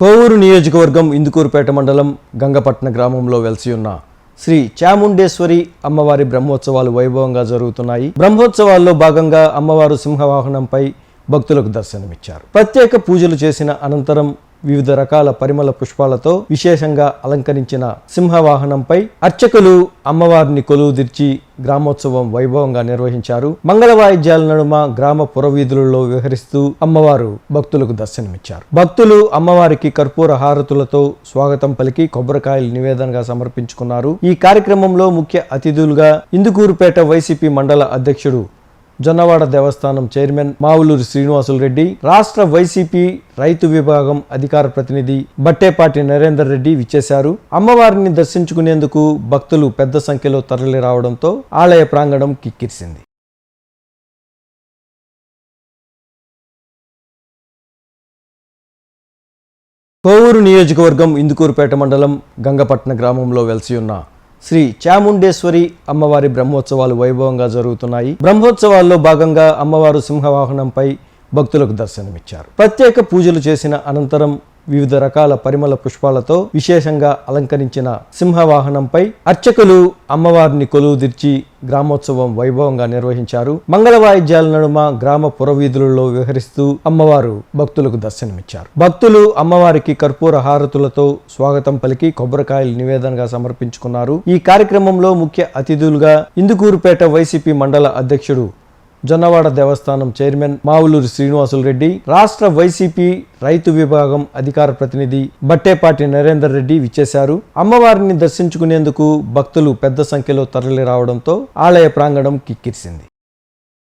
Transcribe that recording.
కోవూరు నియోజకవర్గం ఇందుకూరుపేట మండలం గంగపట్న గ్రామంలో వెలసి ఉన్న శ్రీ చాముండేశ్వరి అమ్మవారి బ్రహ్మోత్సవాలు వైభవంగా జరుగుతున్నాయి. బ్రహ్మోత్సవాల్లో భాగంగా అమ్మవారు సింహవాహనంపై భక్తులకు దర్శనమిచ్చారు. ప్రత్యేక పూజలు చేసిన అనంతరం వివిధ రకాల పరిమళ పుష్పాలతో విశేషంగా అలంకరించిన సింహవాహనంపై అర్చకులు అమ్మవారిని కొలువుదిర్చి గ్రామోత్సవం వైభవంగా నిర్వహించారు. మంగళ వాయిద్యాల నడుమ గ్రామ పురవీధులలో విహరిస్తూ అమ్మవారు భక్తులకు దర్శనమిచ్చారు. భక్తులు అమ్మవారికి కర్పూర హారతులతో స్వాగతం పలికి కొబ్బరికాయలు నివేదనగా సమర్పించుకున్నారు. ఈ కార్యక్రమంలో ముఖ్య అతిథులుగా ఇందుకూరుపేట వైసీపీ మండల అధ్యక్షుడు జొన్నవాడ దేవస్థానం చైర్మన్ మావులూరి శ్రీనివాసులు రెడ్డి రాష్ట్ర వైసీపీ రైతు విభాగం అధికార ప్రతినిధి బట్టేపాటి నరేందర్ రెడ్డి విచ్చేశారు. అమ్మవారిని దర్శించుకునేందుకు భక్తులు పెద్ద సంఖ్యలో తరలి రావడంతో ఆలయ ప్రాంగణం కిక్కిరిసింది. కోవూరు నియోజకవర్గం ఇందుకూరుపేట మండలం గంగపట్న గ్రామంలో వెలసి ఉన్న శ్రీ చాముండేశ్వరి అమ్మవారి బ్రహ్మోత్సవాలు వైభవంగా జరుగుతున్నాయి. బ్రహ్మోత్సవాల్లో భాగంగా అమ్మవారు సింహవాహనంపై భక్తులకు దర్శనమిచ్చారు. ప్రత్యేక పూజలు చేసిన అనంతరం వివిధ రకాల పరిమళ పుష్పాలతో విశేషంగా అలంకరించిన సింహవాహనంపై అర్చకులు అమ్మవారిని కొలువుదిర్చి గ్రామోత్సవం వైభవంగా నిర్వహించారు. మంగళ వాయిద్యాల నడుమ గ్రామ పురవీధులలో విహరిస్తూ అమ్మవారు భక్తులకు దర్శనమిచ్చారు. భక్తులు అమ్మవారికి కర్పూర హారతులతో స్వాగతం పలికి కొబ్బరికాయలు నివేదనగా సమర్పించుకున్నారు. ఈ కార్యక్రమంలో ముఖ్య అతిథులుగా ఇందుకూరుపేట వైసీపీ మండల అధ్యక్షుడు జొన్నవాడ దేవస్థానం చైర్మన్ మావులూరి శ్రీనివాసులు రెడ్డి రాష్ట్ర వైసీపీ రైతు విభాగం అధికార ప్రతినిధి బట్టేపాటి నరేందర్ రెడ్డి విచ్చేశారు. అమ్మవారిని దర్శించుకునేందుకు భక్తులు పెద్ద సంఖ్యలో తరలి రావడంతో ఆలయ ప్రాంగణం కిక్కిరిసింది.